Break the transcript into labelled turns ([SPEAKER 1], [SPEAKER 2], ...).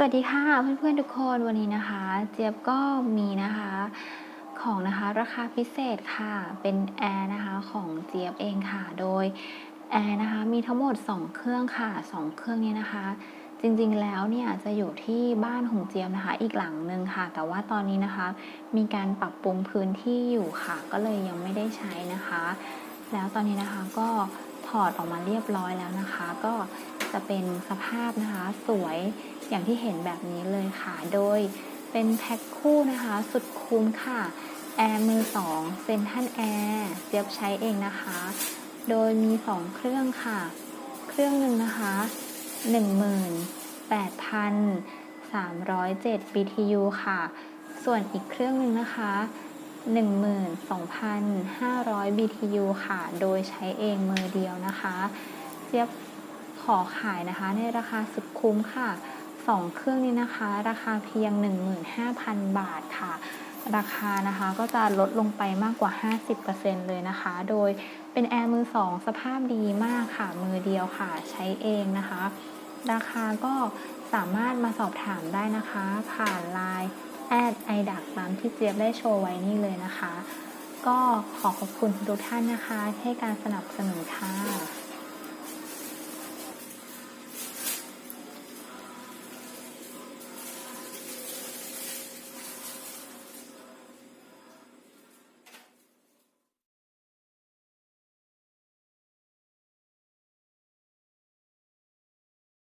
[SPEAKER 1] สวัสดีค่ะเพื่อนๆทุกคนวันนี้นะคะ เจี๊ยบก็มีนะคะของนะคะราคาพิเศษค่ะเป็นแอร์นะคะของเจี๊ยบเองค่ะโดยแอร์นะคะมีทั้งหมด 2 เครื่องค่ะ 2 เครื่องนี้นะคะ จริงๆแล้วเนี่ยจะอยู่ที่บ้านของเจี๊ยบนะคะ อีกหลังหนึ่งค่ะ แต่ว่าตอนนี้นะคะ มีการปรับปรุงพื้นที่อยู่ค่ะ ก็เลยยังไม่ได้ใช้นะคะ แล้วตอนนี้นะคะก็ถอดออกมาเรียบร้อยแล้วนะคะ ก็ จะเป็นสภาพนะคะสวยอย่างที่เห็นแบบนี้เลยค่ะ โดยเป็นแพ็คคู่นะคะสุดคุ้มค่ะแอร์มือสองเซนทันแอร์เจี๊ยบใช้เองนะคะ โดยมี 2 เครื่องค่ะ เครื่องหนึ่งนะคะ 18,307 BTU ค่ะ ส่วนอีกเครื่องหนึ่งนะคะ12,500 BTU ค่ะ โดยใช้เองมือเดียวนะคะ เจี๊ยบ อขายนะคะ ในราคาสุดคุ้มค่ะ 2 เครื่องนี้นะคะ ราคาเพียง 15,000 บาทค่ะ ราคานะคะก็จะลดลงไปมากกว่า 50%เลยนะคะ โดยเป็นแอร์มือ 2 สภาพดีมากค่ะ มือเดียวค่ะใช้เองนะคะ ราคาก็สามารถมาสอบถามได้นะคะ ผ่านไลน์แอดไอดักตามที่เจี๊ยบได้โชว์ไว้นี่เลยนะคะ ก็ขอขอบคุณทุกท่านนะคะให้การสนับสนุนค่ะ